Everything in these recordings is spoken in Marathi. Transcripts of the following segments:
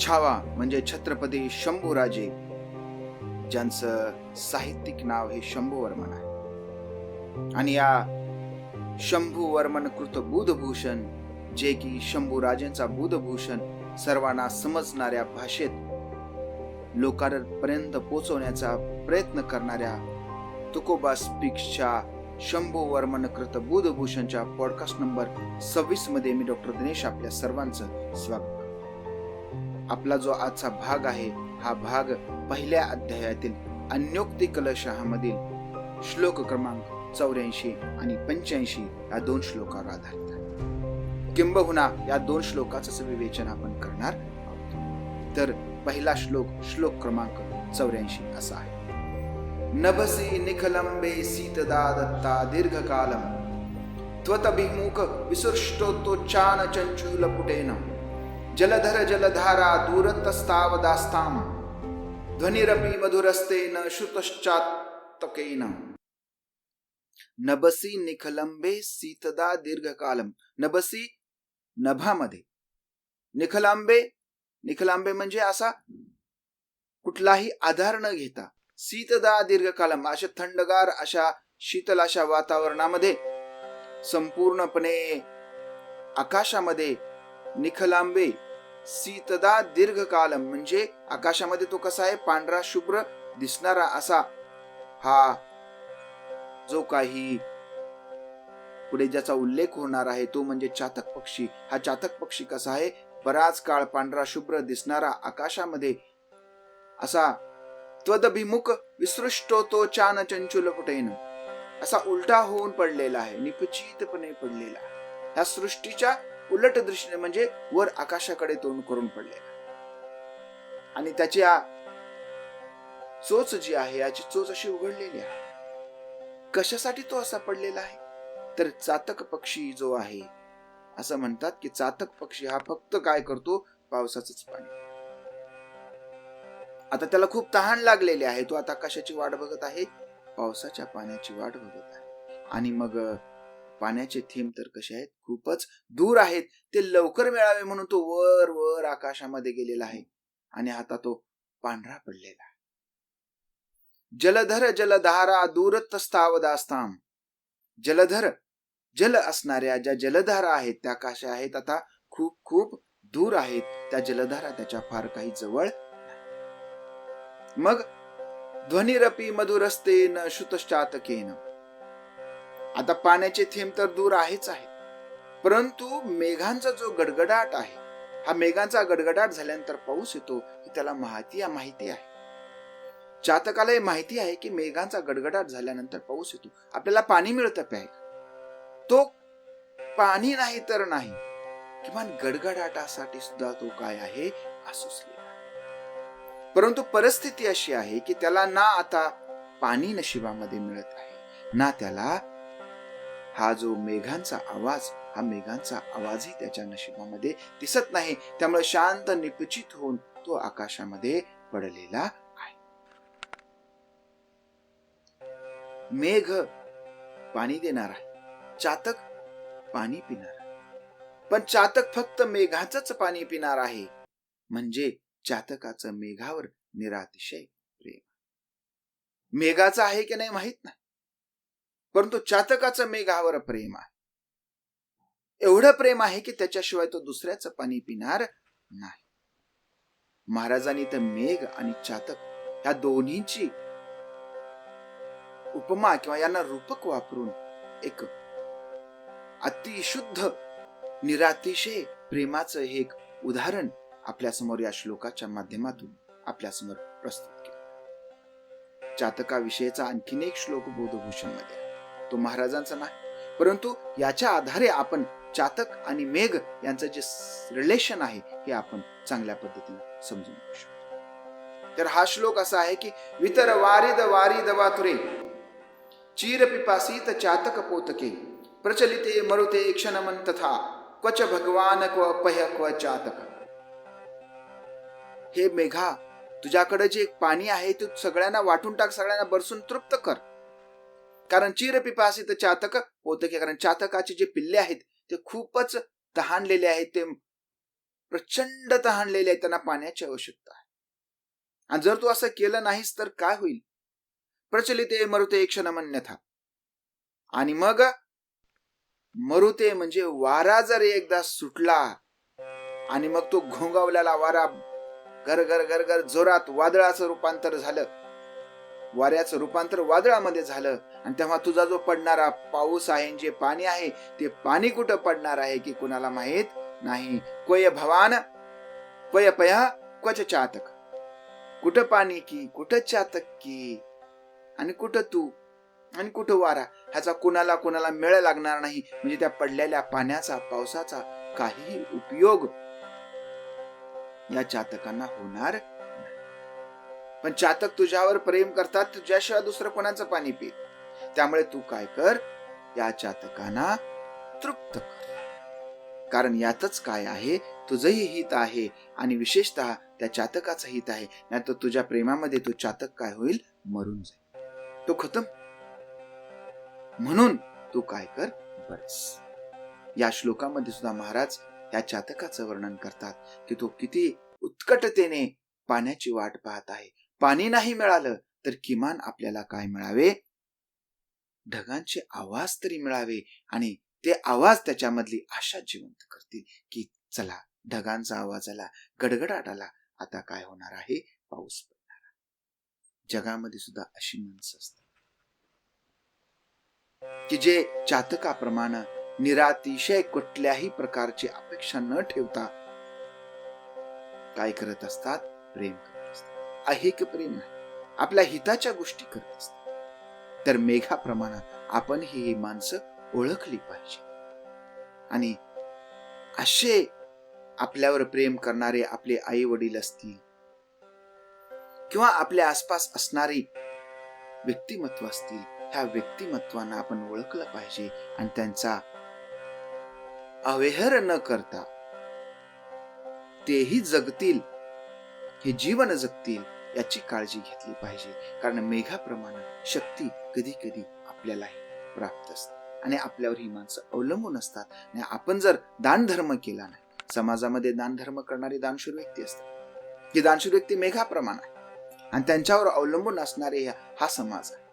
छावा म्हणजे छत्रपती शंभूराजे ज्यांचं साहित्यिक नाव हे शंभूवर्मन आहे. आणि या शंभूवर्मन कृत बुधभूषण जे की शंभूराजेंचा बुधभूषण सर्वांना समजणाऱ्या भाषेत लोकांपर्यंत पोचवण्याचा प्रयत्न करणाऱ्या तुकोबा स्पीक्सच्या शंभू वर्मन कृत बुधभूषणच्या पॉडकास्ट नंबर सव्वीसमध्ये मी डॉक्टर दिनेश आपल्या सर्वांचं स्वागत आपला जो आजचा भाग आहे हा भाग पहिल्या अध्यायातील अन्योक्ती कलशहामधील श्लोक क्रमांक चौऱ्याऐंशी आणि पंच्याऐंशी या दोन श्लोकावर आधारित आहे. किंबहुना या दोन श्लोकाचं विवेचन आपण करणार आहोत. तर पहिला श्लोक श्लोक क्रमांक चौऱ्याऐंशी असा आहे. नभसी निखलंबे सीतदा दत्ता दीर्घकालम। त्वतभिमुख चान चंचूल पुटेन जलधर जलधारा दूरतस्तावदास्ताम ध्वनिरपि मधुरस्तेन श्रुतश्चात्तकेन। नभसी निखलंबे सीतदा दीर्घकालम नबसी नभामध्ये। निखलांबे निखलांबे म्हणजे असा कुठलाही आधार न घेता। शीतदा दीर्घकालम अशा थंडगार अशा शीतल अशा वातावरणामध्ये संपूर्णपणे आकाशामध्ये निखलांबे सीतदा दीर्घकालम म्हणजे आकाशामध्ये तो कसा आहे? पांढरा शुभ्र दिसणारा असा हा जो काही पुढे ज्याचा उल्लेख होणार आहे तो म्हणजे चातक पक्षी. हा चातक पक्षी कसा आहे? बराच काळ पांढरा शुभ्र दिसणारा आकाशामध्ये असा त्वदभिमुख विसृष्टो तो चान चंचुल कुटेन असा उलटा होऊन पडलेला आहे निपचितपणे पडलेला ह्या सृष्टीच्या उलट दृष्टीने म्हणजे वर आकाशाकडे तोंड करून पडले. आणि त्याची चोच जी आहे याची चोच अशी उघडलेली आहे. कशासाठी तो असा पडलेला आहे? तर चातक पक्षी जो आहे असं म्हणतात की चातक पक्षी हा फक्त काय करतो? पावसाचंच पाणी. आता त्याला खूप तहान लागलेली आहे. तो आता कशाची वाट बघत आहे पावसाच्या पाण्याची वाट बघत आहे. आणि मग पाण्याचे थेंब तर कसे आहेत? खूपच दूर आहेत. ते लवकर मिळावे म्हणून तो वर वर आकाशामध्ये गेलेला आहे. आणि आता तो पांढरा पडलेला आहे. जलधर जलधारा दूरतस्तावदास्ताम जलधर जल असणाऱ्या ज्या जलधारा आहेत त्या कशा आहेत? आता खूप खूप दूर आहेत. त्या जलधारा त्याच्या फार काही जवळ मग ध्वनिरपी मधुरस्तेन श्रुतश्चातकेन आता पाण्याचे थेंब तर दूर आहेच आहे. परंतु मेघांचा जो गडगडाट आहे हा मेघांचा गडगडाट झाल्यानंतर पाऊस येतो ही त्याला माहिती माहिती आहे. चातकाला माहिती आहे की मेघांचा गडगडाट झाल्यानंतर पाऊस येतो. आपल्याला पाणी मिळतं प्याय. तो पाणी नाही तर नाही. किमान गडगडाटासाठी सुद्धा तो काय आहे? परंतु परिस्थिती अशी आहे की त्याला ना आता पाणी नशिबामध्ये मिळत आहे ना त्याला हा जो मेघांचा आवाज हा मेघांचा आवाजही त्याच्या नशिबामध्ये दिसत नाही. त्यामुळे शांत निपचित होऊन तो आकाशामध्ये पडलेला आहे. मेघ पाणी देणार आहे. चातक पाणी पिणार आहे. पण चातक फक्त मेघाचंच पाणी पिणार आहे. म्हणजे चातकाचं मेघावर निरातिशय प्रेम. मेघाचं आहे की नाही माहीत नाही. परंतु चातकाचं मेघावर प्रेम आहे. एवढं प्रेम आहे की त्याच्याशिवाय तो दुसऱ्याचं पाणी पिणार नाही. महाराजांनी तर मेघ आणि चातक ह्या दोन्हीची उपमा किंवा यांना रूपक वापरून एक अतिशुद्ध निरातिशय प्रेमाचं हे एक उदाहरण आपल्यासमोर या श्लोकाच्या माध्यमातून आपल्यासमोर प्रस्तुत केलं. चातकाविषयीचा आणखीन एक श्लोक बोधभूषणमध्ये तो महाराजांचा नाही. परंतु याच्या आधारे आपण चातक आणि मेघ यांचं जे रिलेशन आहे हे आपण चांगल्या पद्धतीने समजून घेऊ शकतो. तर हा श्लोक असा आहे की वितर वारिद वारिद वातुरे चीर पिपासीत चातक पोतके प्रचलिते मरुते क्षणमन तथा क्वच भगवान क्व पह्य क्व चातक. हे मेघा तुझ्याकडे जे पाणी आहे ते सगळ्यांना वाटून टाक सगळ्यांना बरसून तृप्त कर. कारण चिर पिपासित चातक होतं की कारण चातकाचे जे पिल्ले आहेत ते खूपच तहानलेले आहेत ते प्रचंड तहानलेले आहेत त्यांना पाण्याची आवश्यकता आहे. आणि जर तू असं केलं नाहीस तर काय होईल? प्रचलिते मरुते क्षणमन्यथा. आणि मग मरुते म्हणजे वारा जर एकदा सुटला आणि मग तो घोंगावलेला वारा घर घर घर घर जोरात वादळाचं रूपांतर झालं वाऱ्याचं रूपांतर वादळामध्ये झालं. आणि तेव्हा तुझा जो पडणारा पाऊस आहे जे पाणी आहे ते पाणी कुठं पडणार आहे की कुणाला माहीत नाही. क्वय भवान पय पया क्वच चातक. कुठं पाणी की कुठं चातक की? आणि कुठं तू? आणि कुठं वारा? ह्याचा कुणाला कुणाला मेळ लागणार नाही. म्हणजे त्या पडलेल्या पाण्याचा पावसाचा काहीही उपयोग या चातकांना होणार पण चातक तुझ्यावर प्रेम करतात तुझ्याशिवाय दुसरं कोणाचं पाणी पी त्यामुळे तू काय कर? या चातकांना तृप्त कर. कारण यातच काय आहे? तुझंही हित आहे आणि विशेषतः त्या चातकाचं हित आहे. नाही तर तुझ्या प्रेमामध्ये तो चातक काय होईल? मरून जाईल. तो खतम. म्हणून तू काय कर? बरस या श्लोकामध्ये सुद्धा महाराज या चातकाचं वर्णन करतात की तो किती उत्कटतेने पाण्याची वाट पाहत आहे. पाणी नाही मिळालं तर किमान आपल्याला काय मिळावे? ढगांचे आवाज तरी मिळावे आणि ते आवाज त्याच्यामधली आशा जिवंत करतील की चला ढगांचा आवाज आला गडगडाट आला आता काय होणार आहे? पाऊस पडणार जगामध्ये सुद्धा अशी माणसं असतात. की जे चातकाप्रमाणे निरातिशय कुठल्याही प्रकारची अपेक्षा न ठेवता काय करत असतात? प्रेम करत प्रेम आहे आपल्या हिताच्या गोष्टी करत असतात. तर मेघाप्रमाणात आपण ही माणसं ओळखली पाहिजे. आणि असे आपल्यावर प्रेम करणारे आपले आई वडील असतील किंवा आपल्या आसपास असणारी व्यक्तिमत्व असतील ह्या व्यक्तिमत्वांना आपण ओळखलं पाहिजे आणि त्यांचा अवेहर न करता तेही जगतील हे जीवन जगतील याची काळजी घेतली पाहिजे. कारण मेघाप्रमाणे शक्ती कधी कधी आपल्यालाही प्राप्त असते. आणि आपल्यावर ही माणसं अवलंबून असतात. आणि आपण जर दान धर्म केला नाही समाजामध्ये दान धर्म करणारी दानशूर व्यक्ती असतात. ही दानशूर व्यक्ती मेघाप्रमाणे आहे आणि त्यांच्यावर अवलंबून असणारे हा समाज आहे.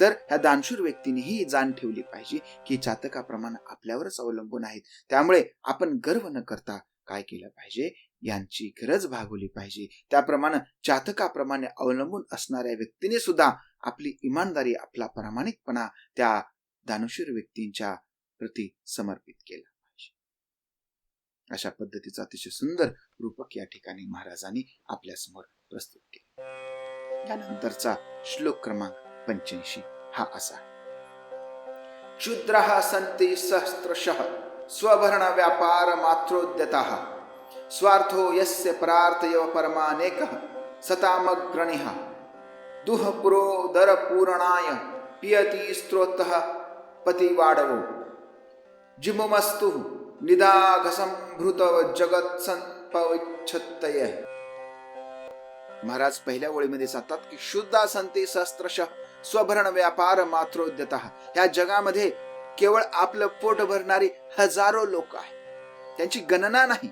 तर ह्या दानशूर व्यक्तीनेही जाण ठेवली पाहिजे की चातकाप्रमाणे आपल्यावरच अवलंबून आहेत. त्यामुळे आपण गर्व न करता काय केलं पाहिजे? यांची गरज भागवली पाहिजे. त्याप्रमाणे चातकाप्रमाणे अवलंबून असणाऱ्या व्यक्तीने सुद्धा आपली इमानदारी आपला प्रामाणिकपणा त्या दानशूर व्यक्तींच्या प्रती समर्पित केला पाहिजे. अशा पद्धतीचा अतिशय सुंदर रूपक या ठिकाणी महाराजांनी आपल्यासमोर प्रस्तुत केले. त्यानंतरचा श्लोक क्रमांक पंच्याऐंशी हा असा क्षुद्र संती सहस्त्रशः स्वभरण व्यापार मात्रोद्यता स्वार्थो यस्य प्रार्थय परमानेकः सतामग्रणिः। दुह पुरोदर पियति स्त्रोतः पतिवाडवो। जिमुमस्तु निदाघसंभृत महाराज पहिल्या ओळीमध्ये सांगतात की शुद्धा संती सहस्त्रश स्वभरण व्यापार मात्रोद्यत। या जगामध्ये केवळ आपलं पोट भरणारी हजारो लोक आहेत। त्यांची गणना नाही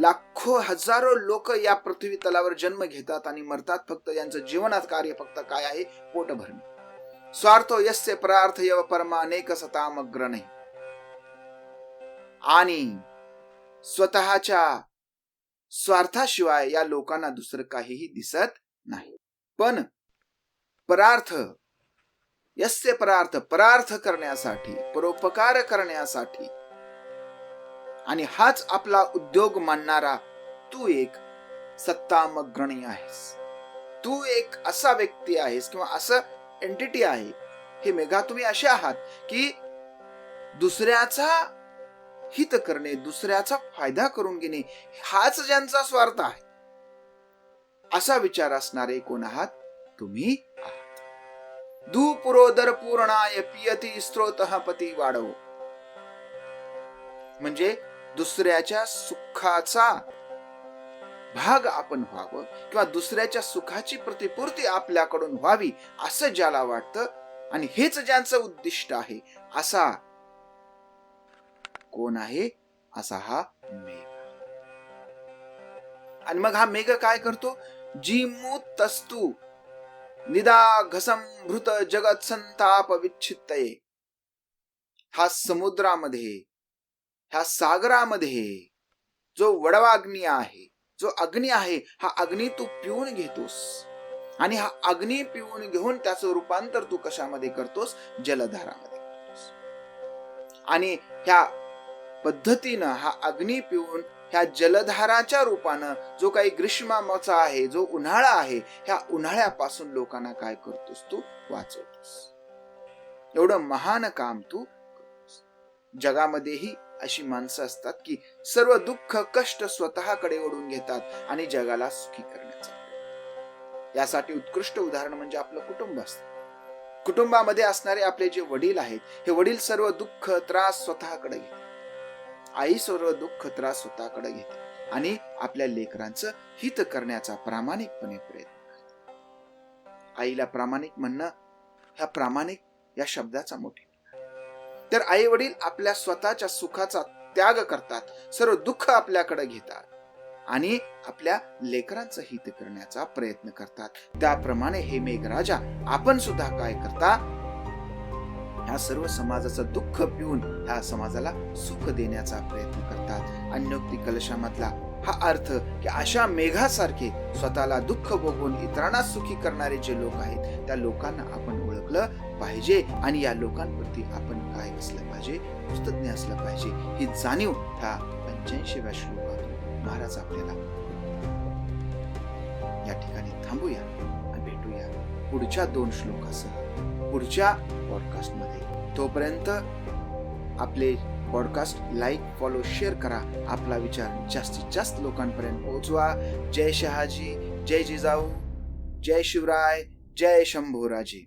लाखो हजारो लोक या पृथ्वी तलावर जन्म घेतात आणि मरतात. फक्त यांचं जीवनात कार्य फक्त काय आहे? पोट भरणे स्वार्थ यस्य परार्थ यव परमा अनेक सतामग्र आणि स्वतःच्या स्वार्थाशिवाय या लोकांना दुसरं काहीही दिसत नाही. पण परार्थ यस्य परार्थ परार्थ करण्यासाठी परोपकार करण्यासाठी आणि हाच आपला उद्योग मानणारा तू एक सत्तामग्रणी आहेस. तू एक असा व्यक्ती आहेस किंवा असं एंटिटी आहे. हे मेघा तुम्ही असे आहात की दुसऱ्याचा हित करणे दुसऱ्याचा फायदा करून घेणे हाच ज्यांचा स्वार्थ आहे. असा विचार असणारे कोण आहात? तुम्ही आहात. पूर्णाय पियती स्त्रोत पती वाढव. म्हणजे दुसऱ्याच्या सुखाचा भाग आपण व्हावं किंवा दुसऱ्याच्या सुखाची प्रतिपूर्ती आपल्याकडून व्हावी असं ज्याला वाटतं आणि हेच ज्यांचं उद्दिष्ट आहे असा कोण आहे? असा हा मेघ. आणि मग हा मेघ काय करतो? जीमू तस्तू निदा घसम भृत जगत संताप विच्छित्तये हा समुद्रामध्ये ह्या सागरामध्ये जो वडवाग्नी आहे जो अग्नी आहे हा अग्नी तू पिऊन घेतोस. आणि हा अग्नी पिऊन घेऊन त्याचं रूपांतर तू कशामध्ये करतोस? जलधारामध्ये करतोस. आणि ह्या पद्धतीनं हा अग्नी पिऊन ह्या जलधाराच्या रूपानं जो काही ग्रीष्माचा आहे जो उन्हाळा आहे ह्या उन्हाळ्यापासून लोकांना काय करतोस तू? वाचवतोस. एवढं महान काम तू जगामध्येही अशी माणसं असतात की सर्व दुःख कष्ट स्वतःकडे ओढून घेतात आणि जगाला सुखी करण्याचा यासाठी उत्कृष्ट उदाहरण म्हणजे आपलं कुटुंब असतं. कुटुंबामध्ये असणारे आपले जे वडील आहेत हे वडील सर्व दुःख त्रास स्वतःकडे घेतात. आई सर्व दुःख त्रास स्वतःकडे घेते आणि आपल्या लेकरांचं हित करण्याचा प्रामाणिकपणे प्रयत्न करते. आईला प्रामाणिक म्हणणं ह्या प्रामाणिक या शब्दाचा मोठी तर आई वडील आपल्या स्वतःच्या सुखाचा त्याग करतात. सर्व दुःख आपल्याकडे घेतात. आणि आपल्या लेकरांचं हित करण्याचा प्रयत्न करतात. त्याप्रमाणे हे मेघराजा आपण सुद्धा काय करता? ह्या सर्व समाजाचं दुःख पिऊन ह्या समाजाला सुख देण्याचा प्रयत्न करतात. अन्योक्ती कलशामधला हा अर्थ की अशा मेघासारखे स्वतःला दुःख भोगून इतरांना सुखी करणारे जे लोक आहेत त्या लोकांना आपण ओळखलं पाहिजे. आणि या लोकांप्रती आपण काय असलं पाहिजे कृतज्ञ असलं पाहिजे. ही जाणीव ह्या पंच्याऐंशीव्या श्लोकात महाराज आपल्याला या ठिकाणी थांबूया आणि भेटूया पुढच्या दोन श्लोकासह. पुढच्या पॉडकास्टमध्ये तोपर्यंत आपले पॉडकास्ट लाईक फॉलो शेअर करा. आपला विचार जास्तीत जास्त लोकांपर्यंत पोहोचवा. जय शहाजी जय जिजाऊ जय शिवराय जय शंभूराजी.